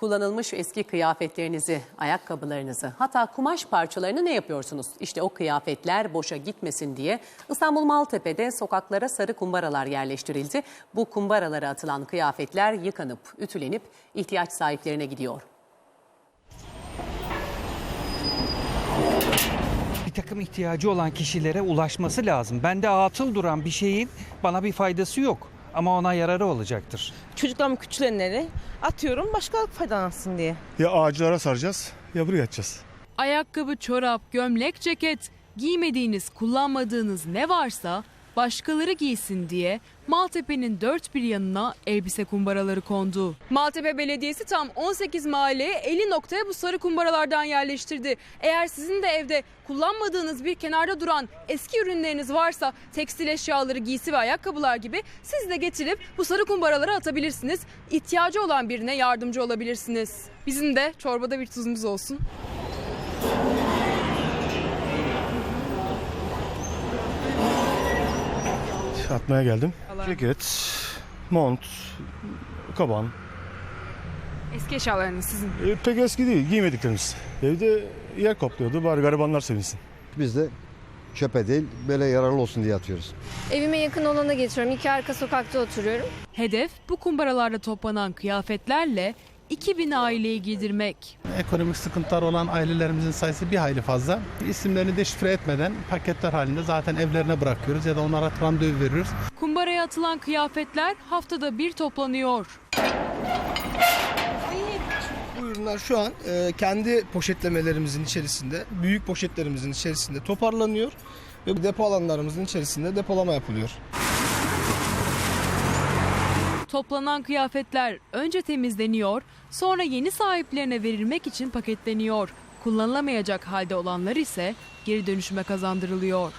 Kullanılmış eski kıyafetlerinizi, ayakkabılarınızı, hatta kumaş parçalarını ne yapıyorsunuz? İşte o kıyafetler boşa gitmesin diye İstanbul Maltepe'de sokaklara sarı kumbaralar yerleştirildi. Bu kumbaralara atılan kıyafetler yıkanıp, ütülenip ihtiyaç sahiplerine gidiyor. bir takım ihtiyacı olan kişilere ulaşması lazım. Bende atıl duran bir şeyin bana bir faydası yok ama ona yararı olacaktır. Çocuklarımın küçülenleri atıyorum başkalık faydalansın diye. Ya ağaçlara saracağız ya buraya atacağız. Ayakkabı, çorap, gömlek, ceket, giymediğiniz, kullanmadığınız ne varsa başkaları giysin diye Maltepe'nin dört bir yanına elbise kumbaraları kondu. Maltepe Belediyesi tam 18 mahalleye 50 noktaya bu sarı kumbaralardan yerleştirdi. Eğer sizin de evde kullanmadığınız bir kenarda duran eski ürünleriniz varsa tekstil eşyaları, giysi ve ayakkabılar gibi siz de getirip bu sarı kumbaralara atabilirsiniz. İhtiyacı olan birine yardımcı olabilirsiniz. Bizim de çorbada bir tuzumuz olsun. Atmaya geldim. Ceket, mont, kaban. Eski eşyalarınız sizin. E, pek eski değil giymediklerimiz. Evde yer kaplıyordu bari garibanlar sevinsin. Biz de çöpe değil böyle yararlı olsun diye atıyoruz. Evime yakın olana geçiyorum. İki arka sokakta oturuyorum. Hedef bu kumbaralarda toplanan kıyafetlerle 2000 aileyi giydirmek. Ekonomik sıkıntılar olan ailelerimizin sayısı bir hayli fazla. İsimlerini deşifre etmeden paketler halinde zaten evlerine bırakıyoruz ya da onlara randevu veriyoruz. Kumbaraya atılan kıyafetler haftada bir toplanıyor. Bu ürünler şu an e, kendi poşetlemelerimizin içerisinde, büyük poşetlerimizin içerisinde toparlanıyor ve depo alanlarımızın içerisinde depolama yapılıyor. Toplanan kıyafetler önce temizleniyor, sonra yeni sahiplerine verilmek için paketleniyor. Kullanılamayacak halde olanlar ise geri dönüşüme kazandırılıyor.